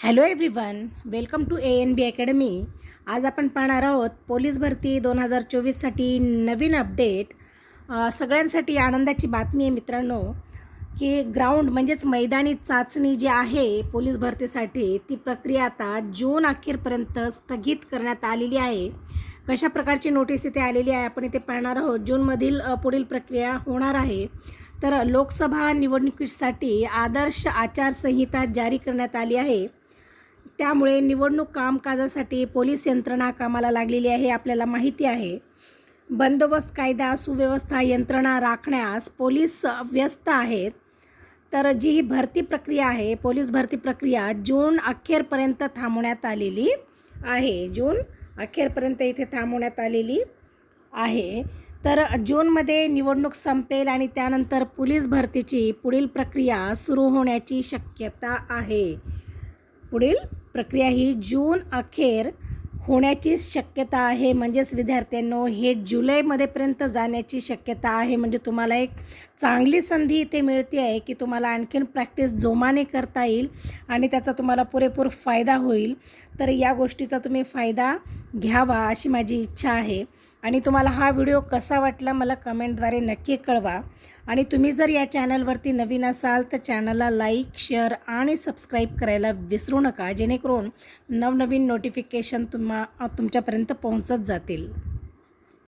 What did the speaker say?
Hello everyone welcome to A N B academy आज आपण पाहणार आहोत पोलीस भरती दोन हजार चोवीससाठी नवीन अपडेट. सगळ्यांसाठी आनंदाची बातमी आहे मित्रांनो की ग्राउंड म्हणजेच मैदानी चाचणी जी आहे पोलीस भरतीसाठी ती प्रक्रिया आता जून अखेरपर्यंत स्थगित करण्यात आलेली आहे. कशा प्रकारची नोटीस इथे आलेली आहे आपण इथे पाहणार आहोत. जूनमधील पुढील प्रक्रिया होणार आहे. तर लोकसभा निवडणुकीसाठी आदर्श आचारसंहिता जारी करण्यात आली आहे. त्यामुळे निवडणूक कामकाजासाठी पोलीस यंत्रणा कामाला लागलेली आहे आपल्याला माहिती आहे. बंदोबस्त कायदा सुव्यवस्था यंत्रणा राखण्यास पोलीस व्यस्त आहेत. तर जी ही भरती प्रक्रिया आहे पोलीस भरती प्रक्रिया जून अखेरपर्यंत थांबवण्यात आलेली आहे. जून अखेरपर्यंत इथे थांबवण्यात आलेली आहे. तर जूनमध्ये निवडणूक संपेल आणि त्यानंतर पोलीस भरतीची पुढील प्रक्रिया सुरू होण्याची शक्यता आहे. पुढील प्रक्रिया ही जून अखेर होण्याची शक्यता आहे. म्हणजेच विद्यार्थ्यांनो हे जुलैमध्येपर्यंत जाण्याची शक्यता आहे. म्हणजे तुम्हाला एक चांगली संधी इथे मिळते आहे की तुम्हाला आणखीन प्रॅक्टिस जोमाने करता येईल आणि त्याचा तुम्हाला पुरेपूर फायदा होईल. तर या गोष्टीचा तुम्ही फायदा घ्यावा अशी माझी इच्छा आहे. आणि तुम्हाला हा व्हिडिओ कसा वाटला मला कमेंटद्वारे नक्की कळवा. आणि तुम्ही जर या चॅनलवरती नवीन असाल तर चॅनलला लाईक शेअर आणि सबस्क्राईब करायला विसरू नका जेणेकरून नवनवीन नोटिफिकेशन तुम्हा तुमच्यापर्यंत पोहोचत जातील.